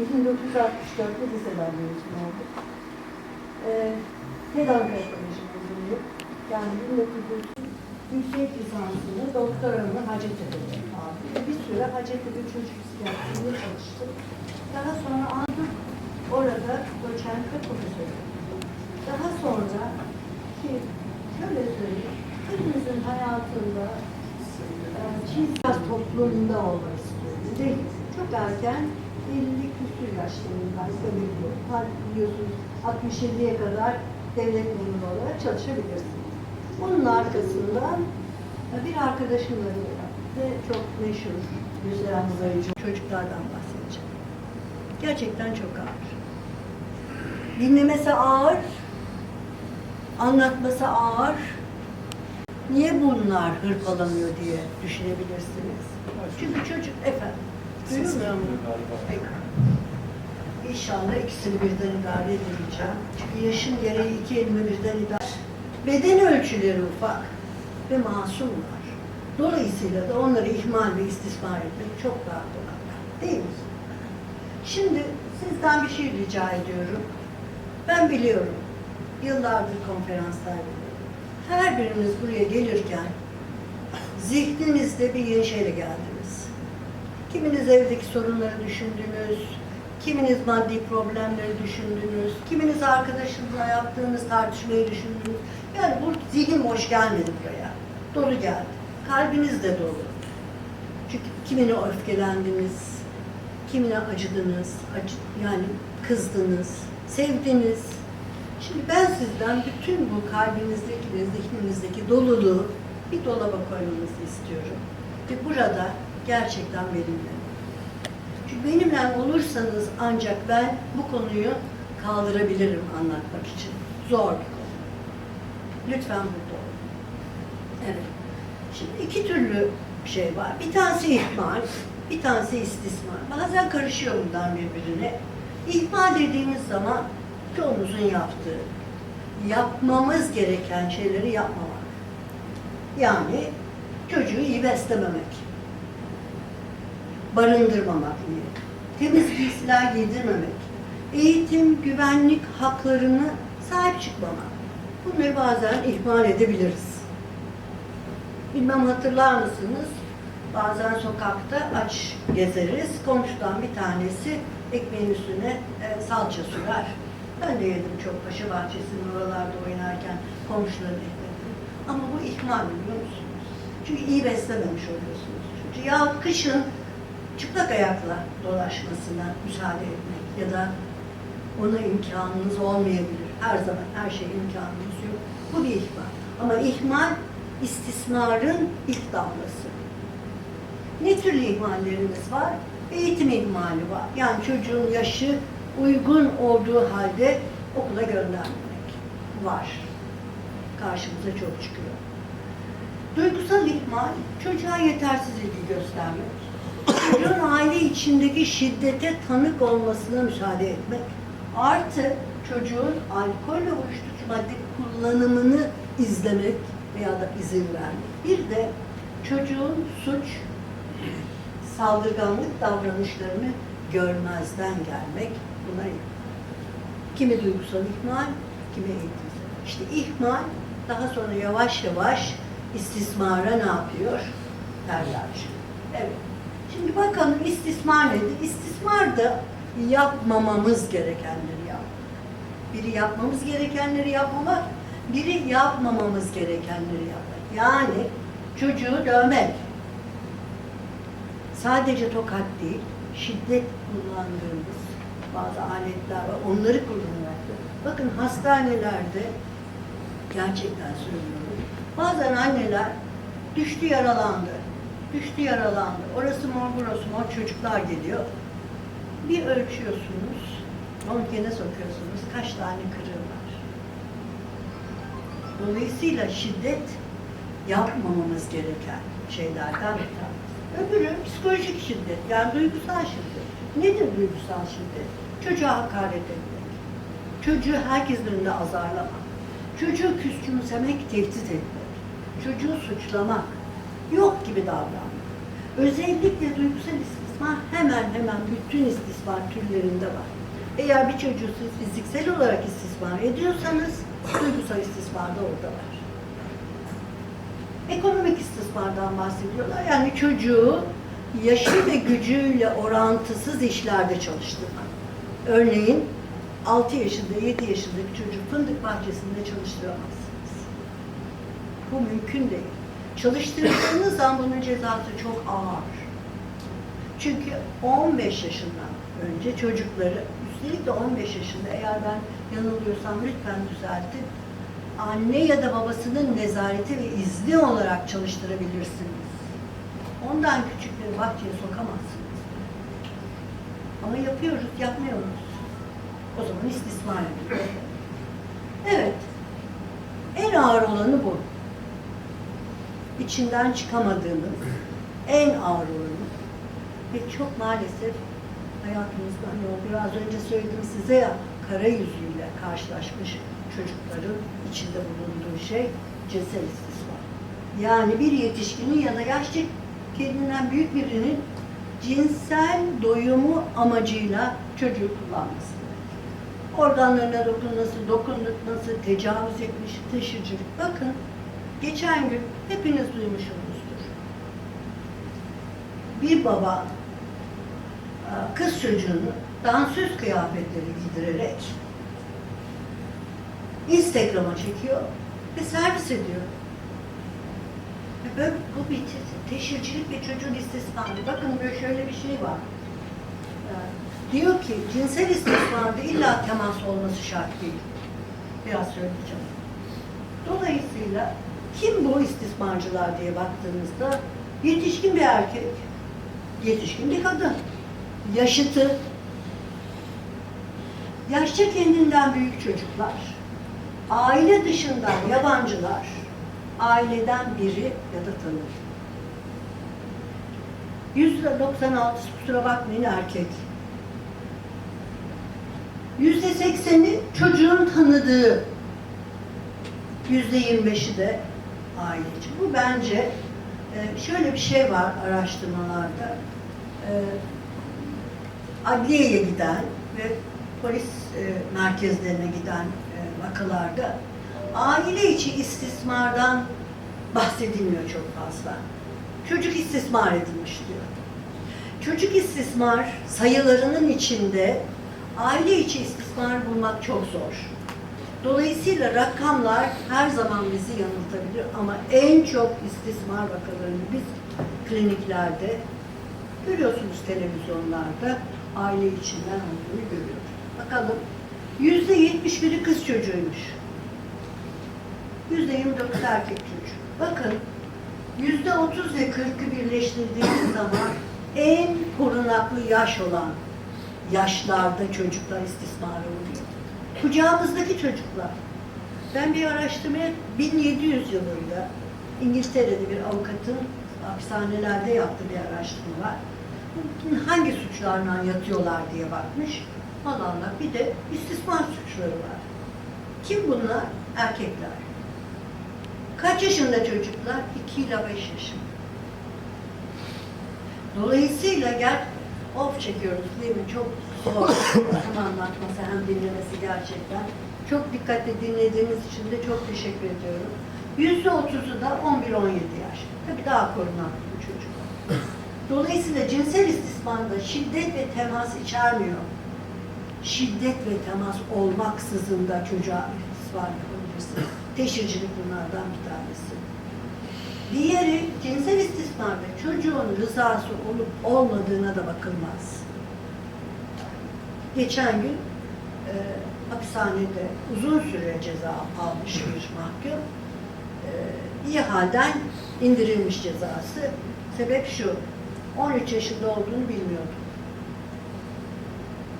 1964'te liseden mezun oldum. Ee, Ankara Koleji mezunuyum. Yani 1900 yüksek lisansını, doktoramı Hacettepe'de aldım. Bir süre Hacettepe Çocuk Psikiyatrisi'nde çalıştım. Daha sonra aldım orada doçent ve profesör. Daha sonra ki şöyle söyleyeyim, hepimizin hayatında e, çiz toplumunda olmak Değil. Çok erken 50 küsur yaşlarındaysa biliyor. Biliyorsunuz 67'ye kadar devlet memuru olarak çalışabilirsiniz. Bunun arkasından bir arkadaşımla ve çok meşhur Gülseren Muzayıcı çocuklardan bahsedeceğim. Gerçekten çok ağır. Dinlemesi ağır, anlatması ağır. Niye bunlar hırpalanıyor diye düşünebilirsiniz. Çünkü çocuk efendim. Duyuyor musun? Peki. İnşallah ikisini birden idare edebileceğim. Çünkü yaşım gereği iki elimi birden idare Beden ölçüleri ufak ve masumlar. Dolayısıyla da onları ihmal ve istismar etmek çok daha kolay. Değil mi? Şimdi sizden bir şey rica ediyorum. Ben biliyorum. Yıllardır konferanslar veriyorum. Her biriniz buraya gelirken zihninizde bir yeni şeyle geldiniz. Kiminiz evdeki sorunları düşündünüz, kiminiz maddi problemleri düşündünüz, kiminiz arkadaşınızla yaptığınız tartışmayı düşündünüz. Yani bu zihin boş gelmedi buraya. Dolu geldi. Kalbiniz de dolu. Çünkü kimine öfkelendiniz, kimine acıdınız, acı, yani kızdınız, sevdiniz. Şimdi ben sizden bütün bu kalbinizdeki ve zihninizdeki doluluğu bir dolaba koymanızı istiyorum. Ve burada gerçekten benimle. Çünkü benimle olursanız ancak ben bu konuyu kaldırabilirim anlatmak için. Zor bir konu. Lütfen burada olun. Evet. Şimdi iki türlü şey var. Bir tanesi ihmal, bir tanesi istismar. Bazen karışıyor bunlar birbirine. İhmal dediğimiz zaman çoğumuzun yaptığı, yapmamız gereken şeyleri yapmamak. Yani çocuğu iyi beslememek, barındırmamak iyi, temiz giysiler giydirmemek, eğitim, güvenlik haklarını sahip çıkmamak. Bunları bazen ihmal edebiliriz. Bilmem hatırlar mısınız? Bazen sokakta aç gezeriz. Komşudan bir tanesi ekmeğin üstüne e, salça sürer. Ben de yedim çok paşa bahçesinin oralarda oynarken komşuların ekmeğini. Ama bu ihmal biliyor musunuz? Çünkü iyi beslememiş oluyorsunuz çocuğu. Ya kışın çıplak ayakla dolaşmasına müsaade etmek ya da ona imkanınız olmayabilir. Her zaman her şeye imkanınız yok. Bu bir ihmal. Ama ihmal istismarın ilk damlası. Ne türlü ihmallerimiz var? Eğitim ihmali var. Yani çocuğun yaşı uygun olduğu halde okula göndermemek var. Karşımıza çok çıkıyor. Duygusal ihmal, çocuğa yetersiz ilgi göstermek. Çocuğun aile içindeki şiddete tanık olmasına müsaade etmek. Artı çocuğun alkol ve uyuşturucu madde kullanımını izlemek veya da izin vermek. Bir de çocuğun suç, saldırganlık davranışlarını görmezden gelmek buna kimi duygusal ihmal, kimi eğitimsel. İşte ihmal daha sonra yavaş yavaş istismara ne yapıyor? Terler. Evet. Şimdi bakalım istismar nedir? İstismar da yapmamamız gerekenleri yap. Biri yapmamız gerekenleri yapmamak, biri yapmamamız gerekenleri yapmak. Yani çocuğu dövmek. Sadece tokat değil, şiddet kullandığımız bazı aletler var. Onları kullanarak. Bakın hastanelerde gerçekten söylüyorum. Bazen anneler düştü yaralandı. Düştü yaralandı. Orası mor burası mor çocuklar geliyor. Bir ölçüyorsunuz. Röntgene sokuyorsunuz. Kaç tane kırığı var. Dolayısıyla şiddet yapmamamız gereken şeylerden bir tanesi. Öbürü psikolojik şiddet, yani duygusal şiddet. Nedir duygusal şiddet? Çocuğa hakaret etmek, çocuğu herkesin önünde azarlamak, çocuğu küskümsemek, tehdit etmek, çocuğu suçlamak, yok gibi davranmak. Özellikle duygusal istismar hemen hemen bütün istismar türlerinde var. Eğer bir çocuğu siz fiziksel olarak istismar ediyorsanız duygusal istismar da orada var. Ekonomik istismardan bahsediyorlar. Yani çocuğu yaşı ve gücüyle orantısız işlerde çalıştırmak. Örneğin 6 yaşında, 7 yaşındaki çocuk fındık bahçesinde çalıştıramazsınız. Bu mümkün değil. Çalıştırdığınız zaman bunun cezası çok ağır. Çünkü 15 yaşından önce çocukları, üstelik de 15 yaşında eğer ben yanılıyorsam lütfen düzeltin, anne ya da babasının nezareti ve izni olarak çalıştırabilirsiniz. Ondan küçükleri bahçeye sokamazsınız. Ama yapıyoruz, yapmıyoruz. O zaman istismar ediyoruz. Evet. En ağır olanı bu. İçinden çıkamadığımız en ağır olanı. Ve çok maalesef hayatımızda hani o biraz önce söyledim size ya kara yüzüyle karşılaşmış çocukların içinde bulunduğu şey cinsel istismar. Yani bir yetişkinin ya da yaşça kendinden büyük birinin cinsel doyumu amacıyla çocuğu kullanması. Organlarına dokunması, dokundurması, tecavüz etmiş, taşıcılık. Bakın, geçen gün hepiniz duymuşsunuzdur. Bir baba e, kız çocuğunu dansöz kıyafetleri giydirerek Instagram'a çekiyor ve servis ediyor. Böyle bu bir te- teşhircilik ve çocuğun istismarı. Bakın böyle şöyle bir şey var. Ee, Diyor ki cinsel istismarda illa temas olması şart değil. Biraz söyleyeceğim. Dolayısıyla kim bu istismarcılar diye baktığımızda yetişkin bir erkek, yetişkin bir kadın, yaşıtı, yaşça kendinden büyük çocuklar, aile dışından yabancılar, aileden biri ya da tanır. Yüzde 96 kusura bakmayın erkek. Yüzde sekseni çocuğun tanıdığı, yüzde 25'i de aileci. Bu bence e, şöyle bir şey var araştırmalarda. E, adliyeye giden ve polis e, merkezlerine giden vakalarda aile içi istismardan bahsedilmiyor çok fazla. Çocuk istismar edilmiş diyor. Çocuk istismar sayılarının içinde aile içi istismar bulmak çok zor. Dolayısıyla rakamlar her zaman bizi yanıltabilir ama en çok istismar vakalarını biz kliniklerde görüyorsunuz televizyonlarda aile içinden olduğunu görüyoruz. Bakalım yüzde yetmiş biri kız çocuğuymuş. Yüzde yirmi dokuz erkek çocuğu. Bakın yüzde otuz ve kırkı birleştirdiğimiz zaman en korunaklı yaş olan yaşlarda çocuklar istismara uğruyor. Kucağımızdaki çocuklar. Ben bir araştırmaya 1700 yılında İngiltere'de bir avukatın hapishanelerde yaptığı bir araştırma var. Hangi suçlarla yatıyorlar diye bakmış. Allah bir de istismar suçları var. Kim bunlar? Erkekler. Kaç yaşında çocuklar? 2 ile 5 yaşında. Dolayısıyla gel of çekiyoruz değil mi? Çok zor. hem anlatması hem dinlemesi gerçekten. Çok dikkatle dinlediğiniz için de çok teşekkür ediyorum. Yüzde otuzu da 11-17 yaş. Tabii daha korunaklı bu çocuk. Dolayısıyla cinsel istismarda şiddet ve temas içermiyor. Şiddet ve temas olmaksızın da çocuğa istismar yapabilirsin. Teşhircilik bunlardan bir tanesi. Diğeri cinsel istismarda çocuğun rızası olup olmadığına da bakılmaz. Geçen gün e, hapishanede uzun süre ceza almış bir mahkum. E, iyi halden indirilmiş cezası. Sebep şu, 13 yaşında olduğunu bilmiyordu.